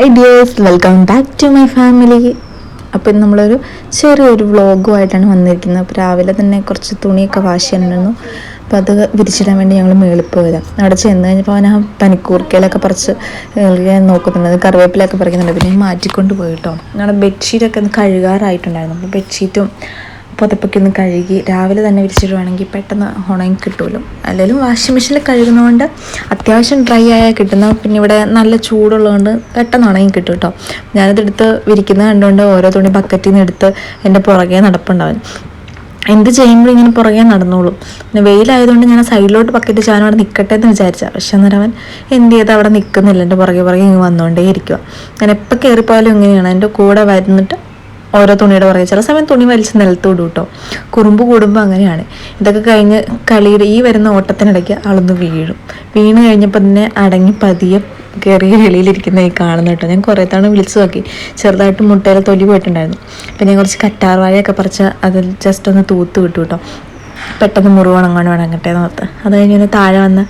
Hi dears welcome back to my family അപ്പം നമ്മളൊരു ചെറിയൊരു വ്ളോഗുമായിട്ടാണ് വന്നിരിക്കുന്നത്. അപ്പോൾ രാവിലെ തന്നെ കുറച്ച് തുണിയൊക്കെ വാഷ് ചെയ്യാനുണ്ടായിരുന്നു. അപ്പോൾ അത് വിരിച്ചിടാൻ വേണ്ടി ഞങ്ങൾ മേളിപ്പ് വരാം അവിടെ ചെന്ന് കഴിഞ്ഞപ്പോൾ അവൻ ആ പനിക്കൂർക്കയിലൊക്കെ പറിച്ച് നോക്കുന്നുണ്ട്. കറിവേപ്പിലൊക്കെ പറിക്കുന്നുണ്ട്. പിന്നെ മാറ്റിക്കൊണ്ട് പോയി കേട്ടോ. ഞങ്ങളുടെ ബെഡ്ഷീറ്റൊക്കെ ഒന്ന് കഴുകാറായിട്ടുണ്ടായിരുന്നു. അപ്പോൾ ബെഡ്ഷീറ്റും പുതപ്പൊക്കെ ഒന്ന് കഴുകി രാവിലെ തന്നെ വിരിച്ചിടുവാണെങ്കിൽ പെട്ടെന്ന് ഉണങ്ങി കിട്ടുമല്ലോ അല്ലെങ്കിലും വാഷിംഗ് മെഷീനിൽ കഴുകുന്നതുകൊണ്ട് അത്യാവശ്യം ഡ്രൈ ആയാൽ കിട്ടുന്ന. പിന്നെ ഇവിടെ നല്ല ചൂടുള്ളതുകൊണ്ട് പെട്ടെന്ന് ഉണങ്ങി കിട്ടും കേട്ടോ ഞാനതെടുത്ത് വിരിക്കുന്നത് കണ്ടുകൊണ്ട് ഓരോ തുണി ബക്കറ്റിൽ നിന്ന് എടുത്ത് എന്റെ പുറകെ നടപ്പുണ്ടാവും. എന്ത് ചെയ്യുമ്പോഴും ഇങ്ങനെ പുറകെ നടന്നോളും. പിന്നെ വെയിലായതുകൊണ്ട് ഞാൻ സൈഡിലോട്ട് ബക്കറ്റ് ചാൻ അവിടെ നിൽക്കട്ടെ എന്ന് വിചാരിച്ചാൽ പക്ഷെ അന്നേരം അവൻ എന്ത് ചെയ്ത് അവിടെ നിൽക്കുന്നില്ല എന്റെ പുറകെ പുറകെ ഇങ്ങനെ വന്നുകൊണ്ടേ ഇരിക്കുക ഞാൻ എപ്പോൾ കയറിപ്പോയാലും ഇങ്ങനെയാണ്. എന്റെ കൂടെ വരുന്നിട്ട് ഓരോ തുണിയുടെ പുറകെ. ചില സമയം തുണി വലിച്ച് നിലത്തോടും കേട്ടോ കുറുമ്പ് കൂടുമ്പോൾ അങ്ങനെയാണ്. ഇതൊക്കെ കഴിഞ്ഞ് കളിയുടെ ഈ വരുന്ന ഓട്ടത്തിനിടയ്ക്ക് ആളൊന്ന് വീഴും. വീണ് കഴിഞ്ഞപ്പോൾ തന്നെ അടങ്ങി പതിയെ കയറി വെളിയിലിരിക്കുന്ന ഈ കാണുന്ന കേട്ടോ. ഞാൻ കുറേ തവണ വിളിച്ചു നോക്കി. ചെറുതായിട്ട് മുട്ടയിൽ തൊലി പോയിട്ടുണ്ടായിരുന്നു. പിന്നെ കുറച്ച് കറ്റാർവാഴയൊക്കെ പറിച്ച് അതിൽ ജസ്റ്റ് ഒന്ന് തൂത്ത് വിട്ടു കേട്ടോ പെട്ടെന്ന് മുറിവ് ഉണങ്ങാണ്ട് ഉണങ്ങട്ടെ എന്ന് ഓർത്ത്. അത് കഴിഞ്ഞ് പിന്നെ താഴെ വന്ന്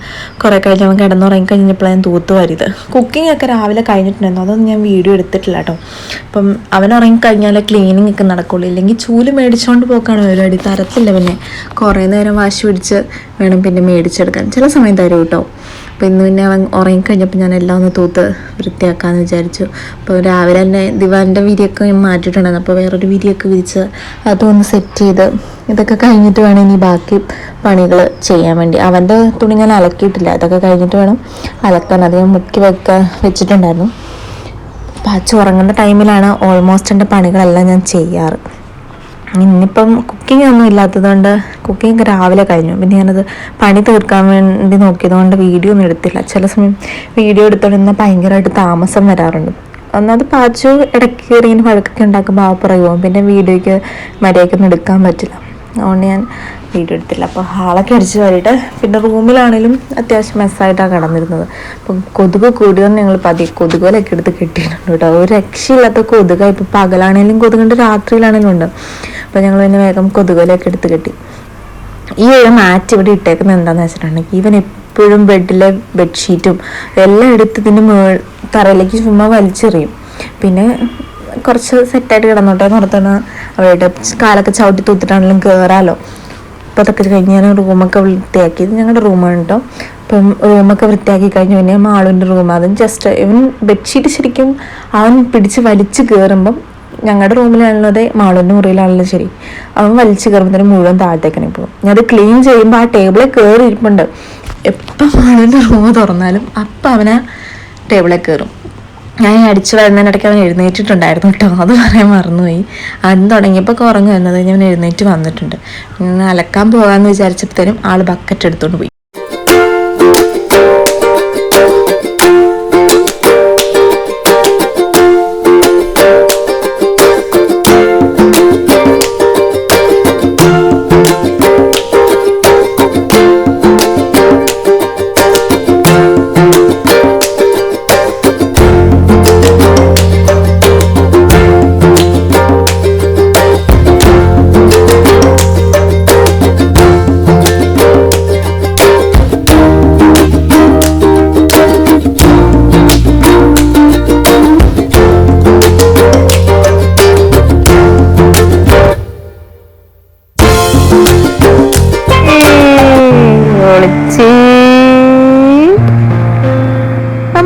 കുറേ കഴിഞ്ഞ് അവൻ കിടന്നുറങ്ങി കഴിഞ്ഞപ്പോഴാണ് ഞാൻ തൂത്ത് വരുത് കുക്കിംഗ് ഒക്കെ രാവിലെ കഴിഞ്ഞിട്ടുണ്ടായിരുന്നു. അതൊന്നും ഞാൻ വീഡിയോ എടുത്തിട്ടില്ല കേട്ടോ. അപ്പം അവൻ ഉറങ്ങിക്കഴിഞ്ഞാൽ ക്ലീനിങ് ഒക്കെ നടക്കുള്ളൂ. ഇല്ലെങ്കിൽ ചൂൽ മേടിച്ചുകൊണ്ട് പോക്കാണ് പരിപാടി തരത്തില്ല പിന്നെ. കുറേ നേരം വാശി പിടിച്ച് വേണം പിന്നെ മേടിച്ചെടുക്കാൻ. ചില സമയം തരും കേട്ടോ. അപ്പോൾ ഇന്ന് പിന്നെ അവൻ ഉറങ്ങിക്കഴിഞ്ഞപ്പോൾ ഞാൻ എല്ലാം ഒന്ന് തൂത്ത് വൃത്തിയാക്കാമെന്ന് വിചാരിച്ചു. അപ്പോൾ രാവിലെ തന്നെ ദിവാന്റെ വിരിയൊക്കെ ഞാൻ മാറ്റിയിട്ടുണ്ടായിരുന്നു. അപ്പോൾ വേറൊരു വിരിയൊക്കെ വിരിച്ച് അതൊന്ന് സെറ്റ് ചെയ്ത് ഇതൊക്കെ കഴിഞ്ഞിട്ട് വേണം ഇനി ബാക്കി പണികൾ ചെയ്യാൻ വേണ്ടി. അവന്റെ തുണി ഞാൻ അലക്കിയിട്ടില്ല. അതൊക്കെ കഴിഞ്ഞിട്ട് വേണം അലക്കാൻ. അത് ഞാൻ മുക്കി വെക്കാൻ വെച്ചിട്ടുണ്ടായിരുന്നു. അപ്പോൾ അച്ഛൻ ഉറങ്ങുന്ന ടൈമിലാണ് ഓൾമോസ്റ്റ് എന്റെ പണികളെല്ലാം ഞാൻ ചെയ്യാറ്. ഇന്നിപ്പം കുക്കിംഗ് ഒന്നും ഇല്ലാത്തതുകൊണ്ട് കുക്കിംഗ് ഒക്കെ രാവിലെ കഴിഞ്ഞു. പിന്നെ ഞാനത് പണി തീർക്കാൻ വേണ്ടി നോക്കിയതുകൊണ്ട് വീഡിയോ ഒന്നും എടുത്തില്ല. ചില സമയം വീഡിയോ എടുത്തോണ്ടിരുന്ന ഭയങ്കരമായിട്ട് താമസം വരാറുണ്ട്. ഒന്നാമത് പാച്ചു ഇടയ്ക്ക് കയറി ഇങ്ങനെ വഴക്കൊക്കെ ഉണ്ടാക്കുമ്പോൾ ആ പുറകെ പോകും. പിന്നെ വീഡിയോയ്ക്ക് മര്യാദയ്ക്കൊന്നും എടുക്കാൻ പറ്റില്ല. അതുകൊണ്ട് ഞാൻ വീഡിയോ എടുത്തില്ല. അപ്പോൾ ഹാളൊക്കെ അടിച്ച് കയറിയിട്ട് പിന്നെ റൂമിലാണെങ്കിലും അത്യാവശ്യം മെസ്സായിട്ടാണ് കിടന്നിരുന്നത്. അപ്പം കൊതുക് കൂടിയോന്ന് ഞങ്ങൾ പതി കൊതുകുകളൊക്കെ എടുത്ത് കെട്ടിയിട്ടുണ്ട് കേട്ടോ. ഒരു രക്ഷയില്ലാത്ത കൊതുക. ഇപ്പോൾ പകലാണെങ്കിലും കൊതുകുണ്ട് രാത്രിയിലാണെങ്കിലും ഉണ്ട്. അപ്പോൾ ഞങ്ങൾ പിന്നെ വേഗം കൊതുകുകളൊക്കെ എടുത്ത് കെട്ടി. ഈ ഒരു മാറ്റ് ഇവിടെ ഇട്ടേക്കുന്നത് എന്താണെന്ന് വെച്ചിട്ടുണ്ടെങ്കിൽ ഇവൻ എപ്പോഴും ബെഡിലെ ബെഡ്ഷീറ്റും എല്ലാം എടുത്ത് ഇതിന്റെ മേൾ തറയിലേക്ക് ചുമ്മാ വലിച്ചെറിയും. പിന്നെ കുറച്ച് സെറ്റായിട്ട് കിടന്നോട്ടെ എന്ന് ഓർത്താണ് അവരുടെ കാലൊക്കെ ചവിട്ടി തൂത്തിട്ടാണെങ്കിലും കയറാലോ അപ്പോൾ അതൊക്കെ കഴിഞ്ഞ് ഞാൻ റൂമൊക്കെ വൃത്തിയാക്കി. ഇത് ഞങ്ങളുടെ റൂമാണ് കേട്ടോ അപ്പം റൂമൊക്കെ വൃത്തിയാക്കി കഴിഞ്ഞ് പിന്നെ മാളുവിന്റെ റൂം അതും ജസ്റ്റ് ഇവൻ ബെഡ്ഷീറ്റ് ശരിക്കും അവൻ പിടിച്ച് വലിച്ച് കയറുമ്പം ഞങ്ങളുടെ റൂമിലാണുള്ളത് മാളുവിന്റെ മുറിയിലാണല്ലോ ശരി. അവൻ വലിച്ചു കയറുമ്പോൾ മുഴുവൻ താഴത്തേക്കാണ് ഇപ്പോൾ ഞാൻ അത് ക്ലീൻ ചെയ്യുമ്പോൾ ആ ടേബിളിൽ കയറി ഇരിപ്പുണ്ട്. എപ്പം മാളുവിന്റെ റൂം തുറന്നാലും അപ്പം അവനെ ടേബിളിൽ കയറും ഞാൻ അടിച്ചു വരുന്നതിനിടയ്ക്ക് അവൻ എഴുന്നേറ്റിട്ടുണ്ടായിരുന്നു കേട്ടോ. അത് പറയാൻ മറന്നുപോയി. അന്ന് തുടങ്ങിയപ്പോൾ കുറഞ്ഞു വരുന്നത് ഞാൻ എഴുന്നേറ്റ് വന്നിട്ടുണ്ട്. അലക്കാൻ പോകാമെന്ന് വിചാരിച്ചപ്പോഴത്തേനും ആൾ ബക്കറ്റ് എടുത്തുകൊണ്ട് പോയി.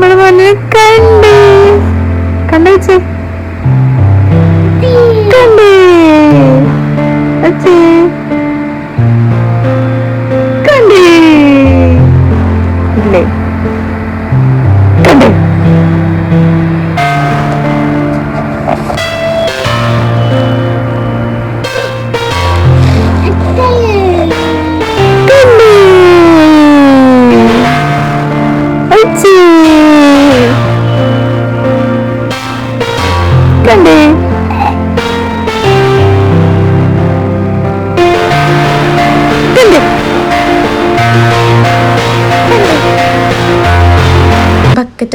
നമ്മൾ കണ്ടേ. കണ്ടേച്ചേ കണ്ടു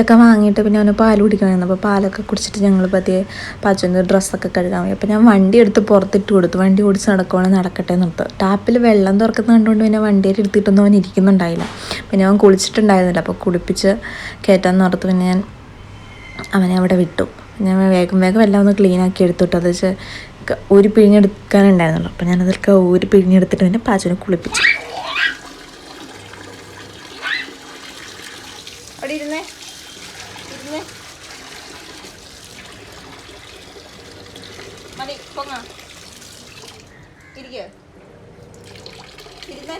ബക്കറ്റൊക്കെ വാങ്ങിയിട്ട് പിന്നെ അവന് പാൽ കുടിക്കണമായിരുന്നു. അപ്പോൾ പാലൊക്കെ കുടിച്ചിട്ട് ഞങ്ങൾ പതിയെ പച്ചന്റെ ഡ്രസ്സൊക്കെ കഴുകാൻ പോയി. അപ്പോൾ ഞാൻ വണ്ടി എടുത്ത് പുറത്തിട്ട് കൊടുത്തു. വണ്ടി ഓടിച്ച് നടക്കുവാണെങ്കിൽ നടക്കട്ടെ നിർത്ത് ടാപ്പിൽ വെള്ളം തുറക്കുന്നത് കണ്ടുകൊണ്ട് പിന്നെ വണ്ടിയിൽ എടുത്തിട്ടൊന്നും അവൻ ഇരിക്കുന്നുണ്ടായില്ല. പിന്നെ അവൻ കുളിച്ചിട്ടുണ്ടായിരുന്നില്ല. അപ്പോൾ കുളിപ്പിച്ച് കയറ്റാൻ നിർത്ത് പിന്നെ ഞാൻ അവനെ അവിടെ വിട്ടു. ഞാൻ വേഗം വേഗം എല്ലാം ഒന്ന് ക്ലീൻ ആക്കി എടുത്തിട്ട് അത് വെച്ച് ഒരു പിഴിഞ്ഞെടുക്കാനുണ്ടായിരുന്നുള്ളൂ. അപ്പം ഞാനതൊക്കെ ഒരു പിഴിഞ്ഞെടുത്തിട്ട് പിന്നെ പാച്ചനെ കുളിപ്പിച്ചു അവിടെ ഇരുന്നേ ഇരുന്നേ മതി പൊങ്ങ. ഇരിക്കുക ഇരുന്നേ.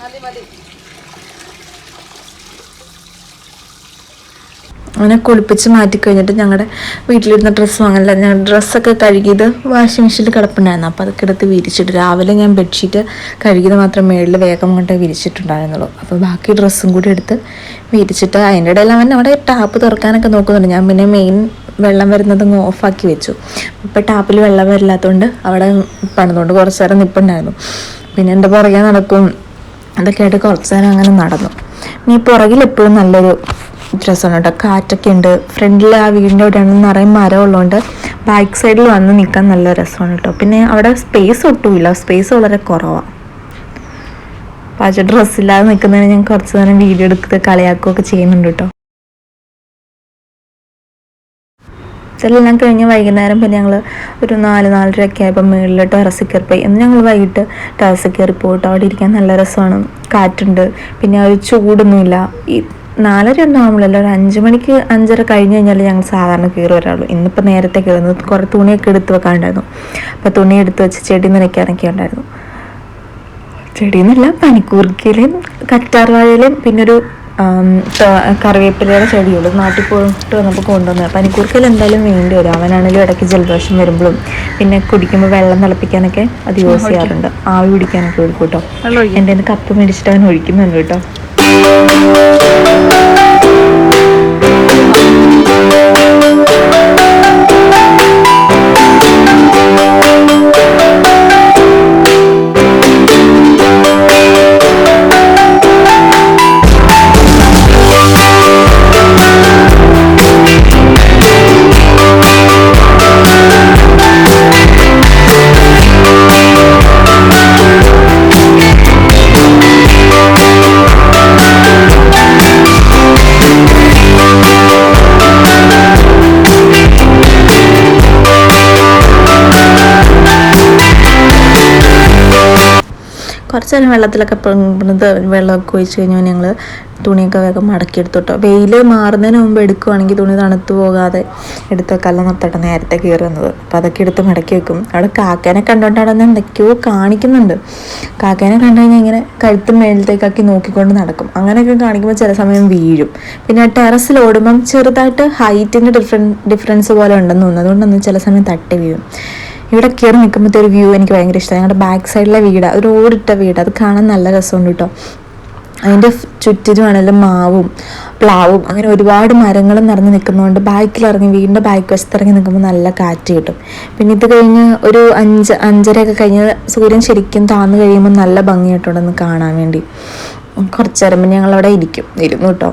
മതി മതി. അങ്ങനെ കുളിപ്പിച്ച് മാറ്റി കഴിഞ്ഞിട്ട് ഞങ്ങളുടെ വീട്ടിലിരുന്ന ഡ്രസ്സും അങ്ങനെയല്ല ഞാൻ ഡ്രസ്സൊക്കെ കഴുകിയത് വാഷിംഗ് മെഷീനിൽ കിടപ്പുണ്ടായിരുന്നു. അപ്പോൾ അതൊക്കെ എടുത്ത് വിരിച്ചിട്ട് രാവിലെ ഞാൻ ബെഡ്ഷീറ്റ് കഴുകിയത് മാത്രം മേളിൽ വേഗം കൊണ്ട് വിരിച്ചിട്ടുണ്ടായിരുന്നുള്ളൂ. അപ്പോൾ ബാക്കി ഡ്രസ്സും കൂടി എടുത്ത് വിരിച്ചിട്ട് അതിന്റെ ഇടയിൽ അവൻ അവിടെ ടാപ്പ് തുറക്കാനൊക്കെ നോക്കുന്നുണ്ട്. ഞാൻ പിന്നെ മെയിൻ വെള്ളം വരുന്നത് ഓഫാക്കി വെച്ചു. ഇപ്പോൾ ടാപ്പിൽ വെള്ളം വരില്ലാത്തതുകൊണ്ട് അവിടെ പണിതുകൊണ്ട് കുറച്ച് നേരം നിൽപ്പുണ്ടായിരുന്നു പിന്നെ എന്റെ പുറകെ നടക്കും. അതൊക്കെ ആയിട്ട് കുറച്ച് നേരം അങ്ങനെ നടന്നു. ഇനി പുറകിൽ എപ്പോഴും നല്ലൊരു രസമാണ് കേട്ടോ കാറ്റൊക്കെ ഉണ്ട് ഫ്രണ്ടിൽ ആ വീടിന്റെ അവിടെയാണ് നിറയെ മരം ഉള്ളതുകൊണ്ട് ബാക്ക് സൈഡിൽ വന്ന് നിൽക്കാൻ നല്ല രസമാണ് കേട്ടോ. പിന്നെ അവിടെ സ്പേസ് ഒട്ടുമില്ല. സ്പേസ് വളരെ കുറവാണ് പാചക ഡ്രസ്സില്ലാതെ നിൽക്കുന്നതിന് ഞാൻ കുറച്ച് നേരം വീഡിയോ എടുത്ത് കളിയാക്കുകയൊക്കെ ചെയ്യുന്നുണ്ട് കേട്ടോ. ഇതെല്ലാം കഴിഞ്ഞ് വൈകുന്നേരം പിന്നെ ഞങ്ങൾ ഒരു നാല് നാലര ഒക്കെ ആയപ്പോൾ മുകളിൽ ടെറസിൽ കയറി പോയി എന്ന് ഞങ്ങൾ വൈകിട്ട് ടെറസിൽ കയറി അവിടെ ഇരിക്കാൻ നല്ല രസമാണ്. കാറ്റുണ്ട്. പിന്നെ ഒരു ചൂടൊന്നുമില്ല. ഈ നാലര ഒന്നും ഒരു അഞ്ച് മണിക്ക് അഞ്ചര കഴിഞ്ഞ് കഴിഞ്ഞാൽ ഞങ്ങൾ സാധാരണ കയറി വരാറുള്ളൂ ഇന്നിപ്പോൾ നേരത്തെ കയറുന്നത് കുറേ തുണിയൊക്കെ എടുത്ത് വെക്കാനുണ്ടായിരുന്നു അപ്പോൾ തുണി എടുത്ത് വെച്ച് ചെടി നനയ്ക്കാനൊക്കെ ഉണ്ടായിരുന്നു. ചെടിയെന്നല്ല പനിക്കൂർക്കയിലും കറ്റാർവാഴയിലും പിന്നൊരു കറിവേപ്പിലയുടെ ചെടിയുള്ളൂ നാട്ടിൽ പോയിട്ട് വന്നപ്പോൾ കൊണ്ടുവന്നത്. പനിക്കൂർക്കയിൽ എന്തായാലും വേണ്ടി വരും. അവനാണെങ്കിലും ഇടയ്ക്ക് ജലദോഷം വരുമ്പോഴും പിന്നെ കുടിക്കുമ്പോൾ വെള്ളം തിളപ്പിക്കാനൊക്കെ അത് യൂസ് ചെയ്യാറുണ്ട്. ആവി പിടിക്കാനൊക്കെ ഒഴിക്കും കേട്ടോ. എന്റെ കപ്പ് മേടിച്ചിട്ട് അവൻ ഒഴിക്കുന്നുണ്ട് കേട്ടോ. കുറച്ച് നേരം വെള്ളത്തിലൊക്കെ പൊങ്ങുന്നത് വെള്ളമൊക്കെ ഒഴിച്ച് കഴിഞ്ഞാൽ ഞങ്ങൾ തുണിയൊക്കെ വേഗം മടക്കിയെടുത്തോട്ടോ വെയിൽ മാറുന്നതിന് മുമ്പ് എടുക്കുവാണെങ്കിൽ തുണി തണുത്തു പോകാതെ എടുത്ത് കല്ല നിർത്തട്ടെ നേരത്തെ കയറുന്നത് അപ്പം അതൊക്കെ എടുത്ത് മടക്കി വെക്കും. അവിടെ കാക്കേനെ കണ്ടോണ്ട് അവിടെ എന്തൊക്കെയോ കാണിക്കുന്നുണ്ട്. കാക്കേനെ കണ്ടു കഴിഞ്ഞാൽ ഇങ്ങനെ കഴുത്തും മേളത്തേക്കാക്കി നോക്കിക്കൊണ്ട് നടക്കും. അങ്ങനെയൊക്കെ കാണിക്കുമ്പോൾ ചില സമയം വീഴും. പിന്നെ ടെറസിൽ ഓടുമ്പം ചെറുതായിട്ട് ഹൈറ്റിന്റെ ഡിഫറൻ ഡിഫറൻസ് പോലെ ഉണ്ടെന്ന് തോന്നുന്നു. അതുകൊണ്ടൊന്ന് ചില സമയം തട്ടി വീഴും. ഇവിടെ കയറി നിൽക്കുമ്പോഴത്തെ ഒരു വ്യൂ എനിക്ക് ഭയങ്കര ഇഷ്ടമാണ് ഞങ്ങളുടെ ബാക്ക് സൈഡിലെ വീട്. ഒരു ഓടിട്ട വീട്. അത് കാണാൻ നല്ല രസമുണ്ട് കേട്ടോ അതിന്റെ ചുറ്റിനുമാണെങ്കിലും മാവും പ്ലാവും അങ്ങനെ ഒരുപാട് മരങ്ങളും നിറഞ്ഞു നിൽക്കുന്നതുകൊണ്ട് ബാക്കിൽ ഇറങ്ങി വീടിന്റെ ബാക്ക് വശത്ത് ഇറങ്ങി നിൽക്കുമ്പോൾ നല്ല കാറ്റ് കിട്ടും. പിന്നെ ഇത് കഴിഞ്ഞ് ഒരു അഞ്ച് അഞ്ചരയൊക്കെ കഴിഞ്ഞ് സൂര്യൻ ശരിക്കും താന്നു കഴിയുമ്പോൾ നല്ല ഭംഗിയായിട്ടുണ്ടെന്ന് കാണാൻ വേണ്ടി. കുറച്ച് നേരം പിന്നെ ഞങ്ങളവിടെ ഇരിക്കും. ഇരുന്നു കേട്ടോ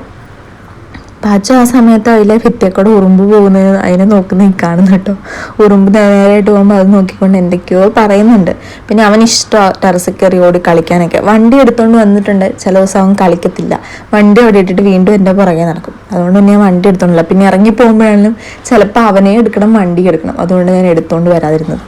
പാച്ച ആ സമയത്ത് അതിലെ ഭിത്തിയക്കൂടെ ഉറുമ്പ് പോകുന്നത് അതിനെ നോക്കുന്ന നിൽക്കാണ് കേട്ടോ. ഉറുമ്പ് നേരായിട്ട് പോകുമ്പോൾ അത് നോക്കിക്കൊണ്ട് എന്തൊക്കെയോ പറയുന്നുണ്ട്. പിന്നെ അവൻ ഇഷ്ടമാണ് ടെറസിൽ കയറി ഓടി കളിക്കാനൊക്കെ. വണ്ടി എടുത്തുകൊണ്ട് വന്നിട്ടുണ്ട്. ചില ദിവസം അവൻ കളിക്കത്തില്ല. വണ്ടി അവിടെ ഇട്ടിട്ട് വീണ്ടും എന്റെ പുറകെ നടക്കും. അതുകൊണ്ട് തന്നെ ഞാൻ വണ്ടി എടുത്തോണ്ടില്ല. പിന്നെ ഇറങ്ങി പോകുമ്പോഴാണെങ്കിലും ചിലപ്പോൾ അവനെ എടുക്കണം വണ്ടി എടുക്കണം. അതുകൊണ്ട് ഞാൻ എടുത്തോണ്ട് വരാതിരുന്നത്.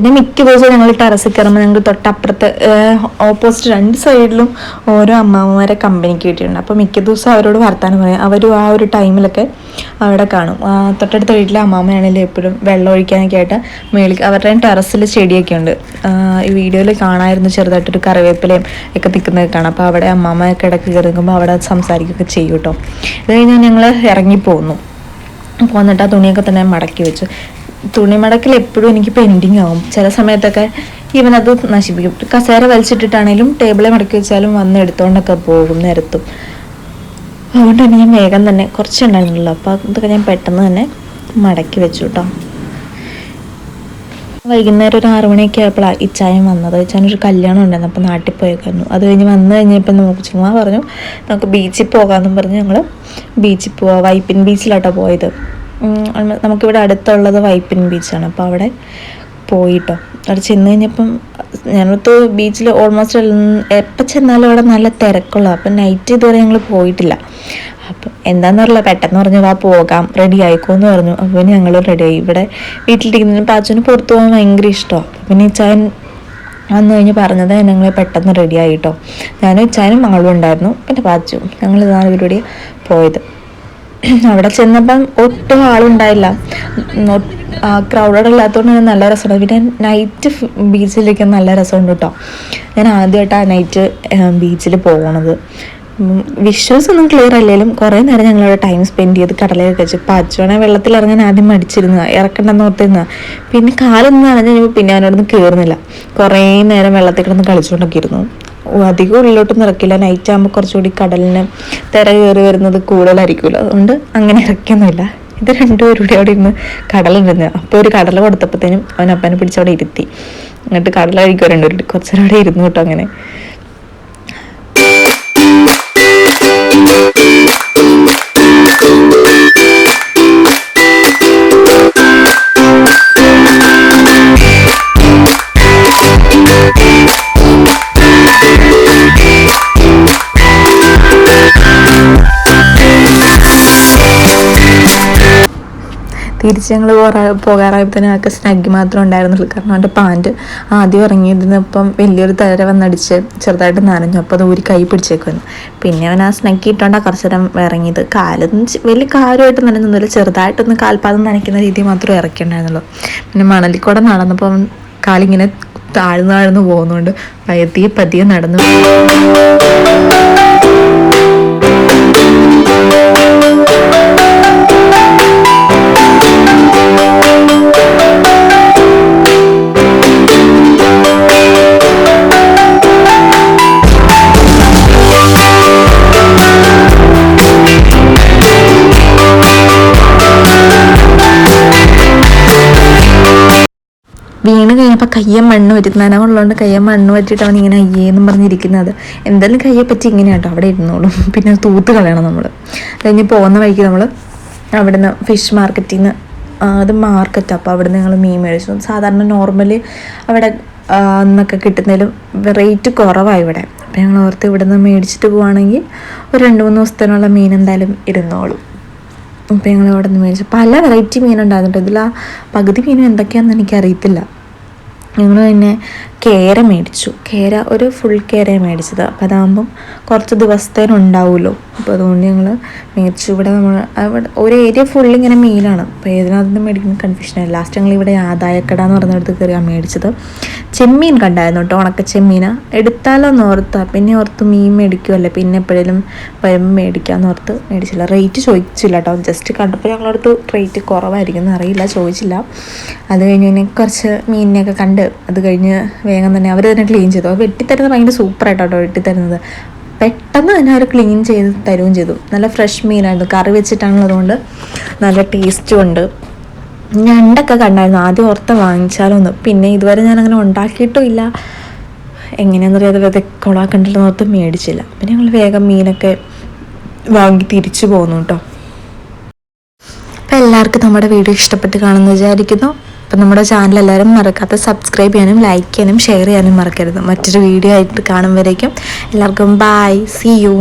പിന്നെ മിക്ക ദിവസവും ഞങ്ങൾ ടെറസിൽ കയറുമ്പോൾ ഞങ്ങൾ തൊട്ടപ്പുറത്ത് ഓപ്പോസിറ്റ് രണ്ട് സൈഡിലും ഓരോ അമ്മാമ്മമാരെ കമ്പനിക്ക് കിട്ടിയിട്ടുണ്ട്. അപ്പോൾ മിക്ക ദിവസം അവരോട് വർത്താനം പറയും. അവരും ആ ഒരു ടൈമിലൊക്കെ അവിടെ കാണും. തൊട്ടടുത്ത വീട്ടിലെ അമ്മാമ്മയാണെങ്കിലും എപ്പോഴും വെള്ളം ഒഴിക്കാനൊക്കെ ആയിട്ട് മേളിൽ അവരുടെ ടെറസിൽ ചെടിയൊക്കെ ഉണ്ട്. ഈ വീഡിയോയിൽ കാണാമായിരുന്നു ചെറുതായിട്ടൊരു കറിവേപ്പിലയും ഒക്കെ നിൽക്കുന്നത് കാണാം. അപ്പോൾ അവിടെ അമ്മാമ്മയൊക്കെ ഇടയ്ക്ക് കയറുമ്പോൾ അവിടെ സംസാരിക്കുകയൊക്കെ ചെയ്യും കേട്ടോ. ഇത് കഴിഞ്ഞാൽ ഞങ്ങൾ ഇറങ്ങിപ്പോന്നു പോന്നിട്ട് ആ തുണിയൊക്കെ തന്നെ മടക്കി വെച്ചു തുണി മടക്കിൽ എപ്പോഴും എനിക്ക് പെൻഡിങ് ആവും. ചില സമയത്തൊക്കെ ഈവൻ അത് നശിപ്പിക്കും. കസേര വലിച്ചിട്ടിട്ടാണേലും ടേബിളെ മടക്കി വെച്ചാലും വന്ന് എടുത്തുകൊണ്ടൊക്കെ പോകും നിരത്തും. അതുകൊണ്ട് തന്നെ ഞാൻ വേഗം തന്നെ കുറച്ചുണ്ടായിരുന്നല്ലോ അപ്പോൾ അതൊക്കെ ഞാൻ പെട്ടെന്ന് തന്നെ മടക്കി വെച്ചു കേട്ടോ വൈകുന്നേരം ഒരു ആറു മണിയൊക്കെ ആയപ്പോഴാണ് ഇച്ചായം വന്നത്. ഇച്ചാൻ ഒരു കല്യാണം ഉണ്ടായിരുന്നു. അപ്പോൾ നാട്ടിൽ പോയേക്കായിരുന്നു. അത് കഴിഞ്ഞ് വന്നു കഴിഞ്ഞപ്പോൾ നമുക്ക് ചുമ്മാ പറഞ്ഞു നമുക്ക് ബീച്ചിൽ പോകാമെന്നും പറഞ്ഞ് ഞങ്ങൾ ബീച്ചിൽ പോവാം. വൈപ്പിൻ ബീച്ചിലാട്ടോ പോയത്. നമുക്കിവിടെ അടുത്തുള്ളത് വൈപ്പിൻ ബീച്ചാണ്. അപ്പോൾ അവിടെ പോയിട്ടോ. അവിടെ ചെന്ന് കഴിഞ്ഞപ്പം ഞങ്ങൾക്ക് ബീച്ചിൽ ഓൾമോസ്റ്റ് എപ്പോൾ ചെന്നാലും അവിടെ നല്ല തിരക്കുള്ള അപ്പം നൈറ്റ് ഇതുവരെ ഞങ്ങൾ പോയിട്ടില്ല. അപ്പം എന്താണെന്ന് അറിയില്ല പെട്ടെന്ന് പറഞ്ഞു വാ പോകാം. റെഡി ആയിക്കോ എന്ന് പറഞ്ഞു. അപ്പോൾ പിന്നെ ഞങ്ങൾ റെഡി ആയി. ഇവിടെ വീട്ടിലിരിക്കുന്നതിന് പാച്ചന് പുറത്തു പോകാൻ ഭയങ്കര ഇഷ്ടമാണ് പിന്നെ ഇച്ചായൻ വന്നു കഴിഞ്ഞ് പറഞ്ഞത് ഞങ്ങൾ പെട്ടെന്ന് റെഡി ആയിട്ടോ. ഞാനും ഇച്ചായനും മകളും ഉണ്ടായിരുന്നു. പിന്നെ പാച്ചു ഞങ്ങൾ ഇതാണ് ഇവരുടെ പോയത്. അവിടെ ചെന്നപ്പം ഒട്ടും ആളുണ്ടായില്ല. ക്രൗഡഡ് അല്ലാത്തതുകൊണ്ട് തന്നെ നല്ല രസമുണ്ട്. പിന്നെ നൈറ്റ് ബീച്ചിലേക്ക് നല്ല രസമുണ്ട് കേട്ടോ ഞാൻ ആദ്യമായിട്ടാണ് നൈറ്റ് ബീച്ചിൽ പോകണത് വിഷ്വൽസ് ഒന്നും ക്ലിയർ അല്ലെങ്കിലും കുറേ നേരം ഞങ്ങളവിടെ ടൈം സ്പെൻഡ് ചെയ്ത് കടലയൊക്കെ വെച്ച് പച്ചുവണ വെള്ളത്തിൽ ഇറങ്ങാൻ ആദ്യം മടിച്ചിരുന്ന ഇറക്കണ്ടെന്ന് ഓർത്തിരുന്ന പിന്നെ കാലൊന്നും കഴിഞ്ഞപ്പോൾ പിന്നെ അവനോടൊന്നും കയറുന്നില്ല കുറേ നേരം വെള്ളത്തിൽ കിടന്ന് കളിച്ചുകൊണ്ടൊക്കെ ഇരുന്നു. അധികം ഉള്ളിലോട്ട് നിറക്കില്ല നൈറ്റ് ആകുമ്പോൾ കുറച്ചുകൂടി കടലിന് തിര കയറി വരുന്നത് കൂടുതലായിരിക്കുമല്ലോ. അതുകൊണ്ട് അങ്ങനെ ഇറക്കിയൊന്നുമില്ല. ഇത് രണ്ടുപേരും കൂടി അവിടെ ഇരുന്ന് കടലുണ്ടെന്ന്. അപ്പോൾ ഒരു കടല കൊടുത്തപ്പോഴത്തേനും അവൻ അപ്പനെ പിടിച്ച് അവിടെ ഇരുത്തി. എന്നിട്ട് കടല കഴിക്കുക രണ്ടുപേരും. കൂടി കുറച്ച് നേരം അവിടെ ഇരുന്നു കേട്ടോ അങ്ങനെ. തിരിച്ച് ഞങ്ങൾ പോകാറായപ്പോൾ തന്നെ ആൾക്ക് സ്നഗ് മാത്രമേ ഉണ്ടായിരുന്നുള്ളൂ. കാരണം അവന്റെ പാന്റ് ആദ്യം ഇറങ്ങിയിരുന്നപ്പം വലിയൊരു തര വന്നടിച്ച് ചെറുതായിട്ട് നനഞ്ഞു. അപ്പോൾ അത് ഊരി കൈ പിടിച്ചേക്കുമായിരുന്നു പിന്നെ അവൻ ആ സ്നഗ് ഇട്ടോണ്ടാണ് കുറച്ച് നേരം ഇറങ്ങിയത്. കാലൊന്നും വലിയ കാര്യമായിട്ട് നനഞ്ഞൊന്നുമില്ല. ചെറുതായിട്ടൊന്ന് കാൽപാദം നനയ്ക്കുന്ന രീതി മാത്രമേ ഇറക്കിയിട്ടുണ്ടായിരുന്നുള്ളൂ. പിന്നെ മണലിൽ കൂടെ നടന്നപ്പോൾ കാലിങ്ങനെ താഴ്ന്നു താഴ്ന്നു പോകുന്നുണ്ട് പതിയെ പതിയെ നടന്നു. വീണ് കഴിഞ്ഞപ്പോൾ കയ്യെ മണ്ണ് പറ്റി നനവുള്ളതുകൊണ്ട് കയ്യെ മണ്ണ് പറ്റിയിട്ട് അവൻ ഇങ്ങനെ അയ്യേന്നും പറഞ്ഞിരിക്കുന്നത്. എന്തായാലും കയ്യെ പറ്റി ഇങ്ങനെ കേട്ടോ അവിടെ ഇരുന്നോളും. പിന്നെ തൂത്ത് കളയണം നമ്മൾ കഴിഞ്ഞ് പോകുന്ന വഴിക്ക് നമ്മൾ അവിടുന്ന് ഫിഷ് മാർക്കറ്റിൽ നിന്ന് അത് മാർക്കറ്റ് അപ്പോൾ അവിടെ നിന്ന് ഞങ്ങൾ മീൻ മേടിച്ചു. സാധാരണ നോർമലി അവിടെ അന്നൊക്കെ കിട്ടുന്നതിലും റേറ്റ് കുറവാണ് ഇവിടെ. അപ്പോൾ ഞങ്ങൾ ഓർത്ത് ഇവിടെ നിന്ന് മേടിച്ചിട്ട് പോവുകയാണെങ്കിൽ ഒരു രണ്ട് മൂന്ന് ദിവസത്തിനുള്ള മീൻ എന്തായാലും ഇരുന്നോളും. അപ്പോൾ ഞങ്ങൾ അവിടെ നിന്ന് മേടിച്ചു. പല വെറൈറ്റി മീനുണ്ടായിരുന്നു കേട്ടോ ഇതിൽ ആ പകുതി മീനും എന്തൊക്കെയാണെന്ന് എനിക്കറിയത്തില്ല. ഞങ്ങൾ പിന്നെ കേര മേടിച്ചു. കേര ഒരു ഫുൾ കേര മേടിച്ചത്. അപ്പോൾ അതാകുമ്പം കുറച്ച് ദിവസത്തേന് ഉണ്ടാവുമല്ലോ അപ്പോൾ അതുകൊണ്ട് ഞങ്ങൾ മേടിച്ചു. ഇവിടെ നമ്മൾ അവിടെ ഒരു ഏരിയ ഫുൾ ഇങ്ങനെ മീനാണ്. അപ്പോൾ ഏതിനകത്ത് നിന്ന് മേടിക്കുന്ന കൺഫ്യൂഷനായി ലാസ്റ്റ് ഞങ്ങൾ ഇവിടെ ആദായക്കട എന്ന് പറഞ്ഞിടത്ത് കയറിയാണ് മേടിച്ചത്. ചെമ്മീൻ കണ്ടായിരുന്നു കേട്ടോ ഉണക്ക ചെമ്മീന. എടുത്താലോന്ന് ഓർത്താ. പിന്നെ ഓർത്ത് മീൻ മേടിക്കുമല്ലേ പിന്നെ എപ്പോഴേലും വരുമ്പോൾ മേടിക്കാമെന്ന് ഓർത്ത് മേടിച്ചില്ല. റേറ്റ് ചോദിച്ചില്ല കേട്ടോ ജസ്റ്റ് കണ്ടപ്പോൾ ഞങ്ങളടുത്ത് റേറ്റ് കുറവായിരിക്കും എന്ന് അറിയില്ല. ചോദിച്ചില്ല. അത് കഴിഞ്ഞ് പിന്നെ കുറച്ച് മീനിനെയൊക്കെ കണ്ട് അത് കഴിഞ്ഞ് വേഗം തന്നെ അവർ തന്നെ ക്ലീൻ ചെയ്തു. അവർ വെട്ടിത്തരുന്നത് ഭയങ്കര സൂപ്പറായിട്ടോ വെട്ടിത്തരുന്നത്. പെട്ടെന്ന് തന്നെ അവർ ക്ലീൻ ചെയ്ത് തരുകയും ചെയ്തു. നല്ല ഫ്രഷ് മീനായിരുന്നു കറി വെച്ചിട്ടാണുള്ളതുകൊണ്ട് നല്ല ടേസ്റ്റും ഉണ്ട്. ഞണ്ടൊക്കെ കണ്ടായിരുന്നു. ആദ്യം ഓർത്ത് വാങ്ങിച്ചാലോന്ന്. പിന്നെ ഇതുവരെ ഞാൻ അങ്ങനെ ഉണ്ടാക്കിയിട്ടും ഇല്ല എങ്ങനെയാണെന്നറിയാതെ വെറുതെ കൊളാക്കണ്ടല്ലോ ഓർത്ത് മേടിച്ചില്ല. പിന്നെ ഞങ്ങൾ വേഗം മീനൊക്കെ വാങ്ങി തിരിച്ചു പോന്നു കേട്ടോ അപ്പം എല്ലാവർക്കും നമ്മുടെ വീഡിയോ ഇഷ്ടപ്പെട്ട് കാണുമെന്ന് വിചാരിക്കുന്നു. അപ്പം നമ്മുടെ ചാനൽ എല്ലാവരും മറക്കാത്ത സബ്സ്ക്രൈബ് ചെയ്യാനും ലൈക്ക് ചെയ്യാനും ഷെയർ ചെയ്യാനും മറക്കരുത്. മറ്റൊരു വീഡിയോ ആയിട്ട് കാണുമ്പോഴേക്കും എല്ലാവർക്കും ബൈ സി യു